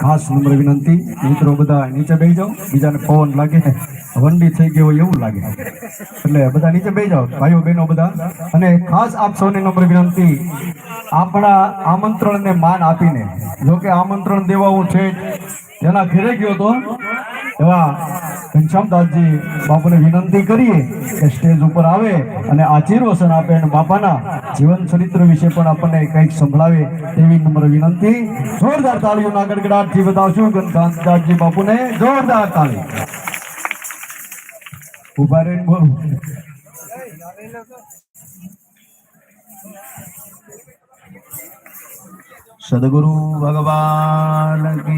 ખાસ નંબર વિનંતી. મિત્રો બધા નીચે બેસી જાઓ. બીજાને ફોન લાગે વંડી થઈ ગયો એવું લાગે. એટલે બધા નીચે બેસી જાઓ. ભાઈઓ, બહેનો બધા. અને ખાસ આપ સૌને નંબર વિનંતી. આપણા આમંત્રણને માન આપીને, જોકે આમંત્રણ દેવાવું છે જેના ઘેરે ગયો તો એવા ઘનશ્યામદાસજી બાપુને વિનંતી કરીએ કે સ્ટેજ ઉપર આવે અને આશીર્વચન આપે અને બાપાના જીવન ચરિત્ર વિશે પણ આપણને કંઈક સંભળાવે તેવી નમ્ર વિનંતી. જોરદાર તાળીઓના ગડગડાટથી બતાવશું ઘનશ્યામદાસજી બાપુને જોરદાર તાળી. ઊભા રહીને બોલું. સદગુરુ ભગવાન કી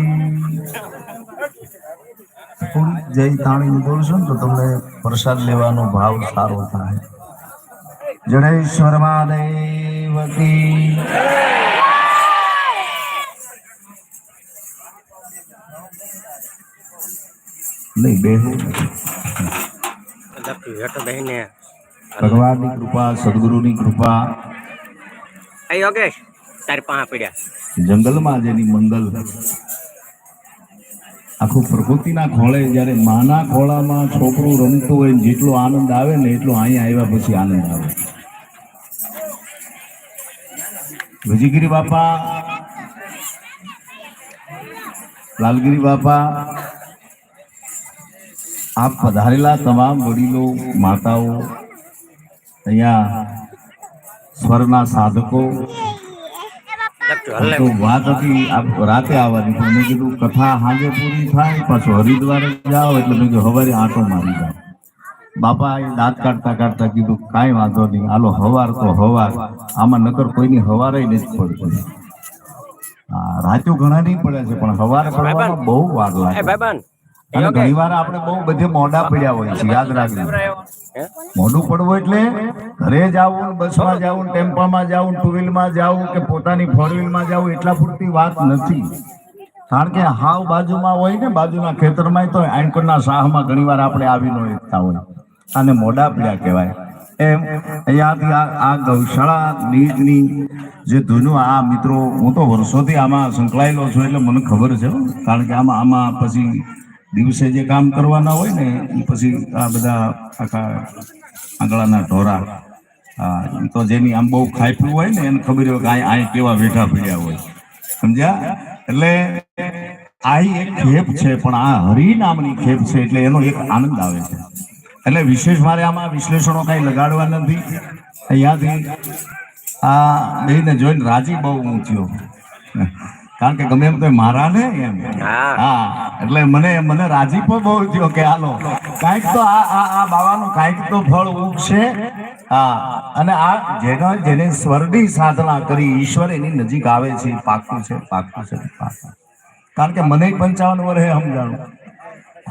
જય તાણી બોલશો ને તો તમને પ્રસાદ લેવાનો ભાવ સારો થાય. જડેશ્વર મહાદેવ કી નહીં બેહું હેઠો બેહીને. ભગવાનની કૃપા સદગુરુની કૃપા. આ યોગેશ તારી પાંચ પડ્યા. જંગલમાં જેની મંગલ આખું પ્રકૃતિના ખોળે જ્યારે માના ખોળામાં છોકરું રમતું હોય જેટલો આનંદ આવે ને એટલો અહીંયા આવ્યા પછી આનંદ આવે. વિજયગીરી બાપા, લાલગીરી બાપા, આપ પધારેલા તમામ વડીલો, માતાઓ, અહીંયા સ્વરના સાધકો વાત હતી રાતે આવવાની પણ મેં કીધું કથા સાંજે પૂરી થાય પાછું હરિદ્વારે જાઓ એટલે મેં કીધું હવારે આંટો મારી જાઓ બાપા એ દાંત કાઢતા કાઢતા કીધું કાંઈ વાંધો નહીં હાલો હવાર તો હવાર આમાં નકર કોઈની હવારે નથી પડતી રાત્યો ઘણા નહીં પડે છે પણ હવારે પડવામાં બહુ વાર લાગે અને ઘણી વાર આપણે બહુ બધે મોડા પડ્યા હોય છે યાદ રાખજો મોઢું પડવું એટલે ઘરે જાવું બસમાં જાવું ટેમ્પામાં જાવું ટુ વ્હીલમાં જાવું કે પોતાની ફોર વ્હીલમાં જાવું એટલા પૂરતી વાત નથી. કારણ કે હાવ બાજુમાં હોય ને બાજુના ખેતરમાં તો એન્કરના શાહમાં ઘણીવાર આપણે આવી ન એકતા હોય. અને મોડા પીડા કહેવાય. એમ અહીંયાથી આ આ ગૌશાળા નીજની જે ધૂનું આ મિત્રો હું તો વર્ષોથી આમાં સંકળાયેલો છું એટલે મને ખબર છે કારણ કે આમાં આમાં પછી દિવસે જે કામ કરવાના હોય ને એ પછી આ બધા આખા આંગળાના ઢોરા હા તો જેની આમ બહુ ખાઈફ્યું હોય ને એને ખબર હોય કે આ આ કેવા બેઠા પડ્યા હોય. સમજ્યા? એટલે આ એક ખેપ છે પણ આ હરિ નામની ખેપ છે એટલે એનો એક આનંદ આવે છે. એટલે વિશેષ મારે આમાં વિશ્લેષણો કાંઈ લગાડવા નથી. અહીંયાથી આ બેને જોઈને રાજી બહુ હું થયો. કારણ કે ગમે એમ તો મારા ને એમ. હા. એટલે મને મને રાજી પણ બહુ થયો કે હાલો, કાંઈક તો આ આ આ બાવાનું કાંઈક તો ફળ ઉગશે. હા, અને આ જેના જેને સ્વરની સાધના કરી ઈશ્વર એની નજીક આવે છે પાકું છે પાકું છે પાકું કારણ કે મને પંચાવન વર્ષે સમજાણું.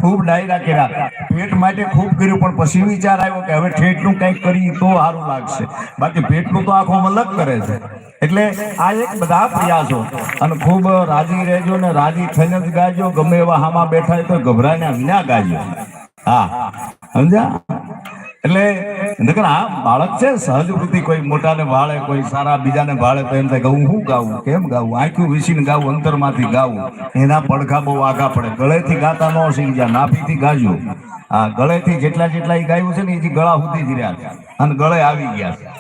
ખૂબ ડાયરા કર્યા. પેટ માટે ખૂબ કર્યું, પણ પછી વિચાર આવ્યો કે હવે ઠેઠનું કંઈક કરીએ તો સારું લાગશે. બાકી પેટનું તો આખો અલગ કરે છે. એટલે આ એક બધા પ્રયાસો. અને ખૂબ રાજી રહેજો ને રાજી થઈને જ ગાજો. ગમે એવા હામાં બેઠા હોય તો ગભરાઈને વિના ગાજો. હા, સમજ્યા? એટલે નકર આ બાળક છે, સહજ વૃત્તિ, કોઈ મોટાને ભાળે કોઈ સારા બીજાને ભાળે તો એમ થાય કે હું શું ગાવું? કેમ ગાવું? આંખ્યું વીસીને ગાવું, અંતરમાંથી ગાવું. એના પડખા બહુ આગા પડે. ગળેથી ગાતા ન શીખી જાય નાભીથી ગાજો. આ ગળેથી જેટલા જેટલા એ ગાયું છે ને એ ગળા સુધી જ રહ્યા અને ગળે આવી ગયા છે.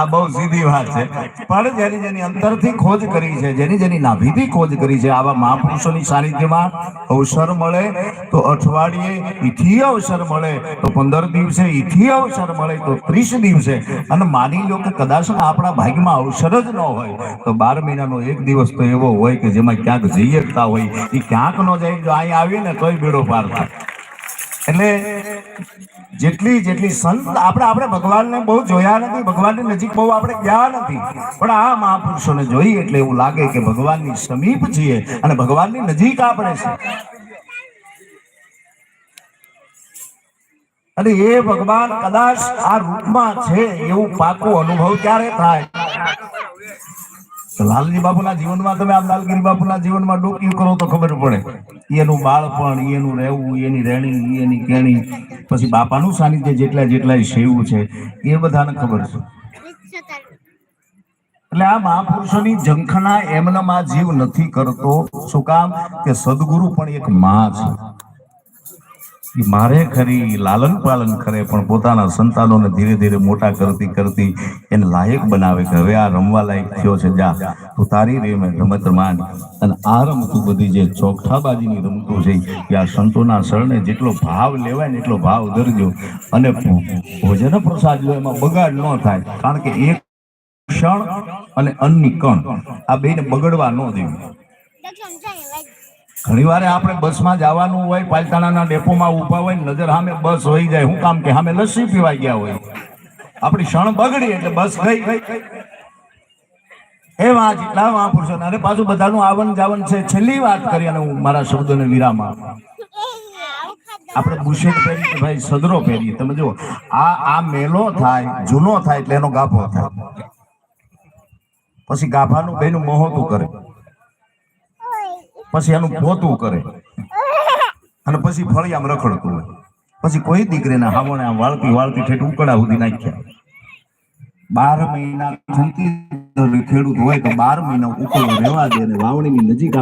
આ બહુ સીધી વાત છે. પણ જેની જેની અંતરથી ખોજ કરી છે, જેની જેની નાભીથી ખોજ કરી છે, આવા મહાપુરુષોની સાનિધ્યમાં અવસર મળે તો અઠવાડિયે ઈથી અવસર મળે તો પંદર દિવસે ઈથી અવસર મળે તો ત્રીસ દિવસે. અને માની લો કે કદાચ આપણા ભાગ્યમાં અવસર જ ન હોય, તો બાર મહિનાનો એક દિવસ તો એવો હોય કે જેમાં ક્યાંક જઈ શકતા હોય. એ ક્યાંક ન જાય, જો અહીં આવીને તોય બેડો પાર થાય. એટલે જેટલી જેટલી સંત આપણે આપણે ભગવાનને બહુ જોયા નથી, ભગવાનની નજીક બહુ આપણે ગયા નથી. પણ આ મહાપુરુષોને જોઈ એટલે એવું લાગે કે ભગવાનની સમીપ છીએ અને ભગવાનની નજીક આપણે છે અને એ ભગવાન કદાચ આ રૂપમાં છે, એવું પાકું અનુભવ ક્યારે થાય? તો લાલજી બાપુના જીવનમાં તમે આમ લાલગીરી બાપુના જીવનમાં ડોક્યું કરો તો ખબર પડે. એનું બાળપણ એનું રહેવું એની રહેણી એની કેણી, પછી બાપાનું સાનિધ્ય જેટલા જેટલા સેવું છે, એ બધાને ખબર છે. એટલે આ મહાપુરુષોની ઝંખના એમનામાં જીવ નથી કરતો. શું કામ? કે સદગુરુ પણ એક મા છે. મારે ખરી લાલન પાલન કરે, પણ પોતાના સંતાનોને ધીરે ધીરે મોટા કરતી કરતી એને લાયક બનાવે કે હવે આ રમવા લાયક થયો છે, જા, તું તારી રેમે રમત માન અને આ રમતું બધી જે ચોકઠાબાજીની રમતો છે, એ આ સંતોના શરણે જેટલો ભાવ લેવાય ને એટલો ભાવ ધરજો. અને ભોજન પ્રસાદ લો એમાં બગાડ ન થાય, કારણ કે એક ક્ષણ અને અન્ની કણ આ બેને બગડવા ન દેવી. ઘણી વાર આપણે બસમાં જવાનું હોય, પાલતાણાના ડેપોમાં ઊભા હોય, નજર સામે બસ હોઈ જાય શું કામ કે સામે લસ્સી પીવાઈ ગયા હોય. આપણી ક્ષણ બગડી એટલે બસ ગઈ. એ વાં જેટલા મહાપુરુષો અને પાછું બધાનું આવન જાવન છે, છેલ્લી વાત કરી અને હું મારા શબ્દોને વિરામ આપું આપણે બુશેટ પહેરી ભાઈ સદરો પહેરીએ. તમે જુઓ, આ આ મેલો થાય, જૂનો થાય એટલે એનો ગાભો થાય. પછી ગાભાનું બેનું મહોતું કરે. પછી એનું પોતું કરે. અને પછી ફળિયામ રખડતું હોય. પછી કોઈ દીકરીને હાવણે આમ વાળતી વાળતી ઠેઠ ઉકળા સુધી નાખ્યા. બાર મહિના ખેડૂત હોય તો બાર મહિના ઉકળો રહેવા દે અને વાવણીની નજીક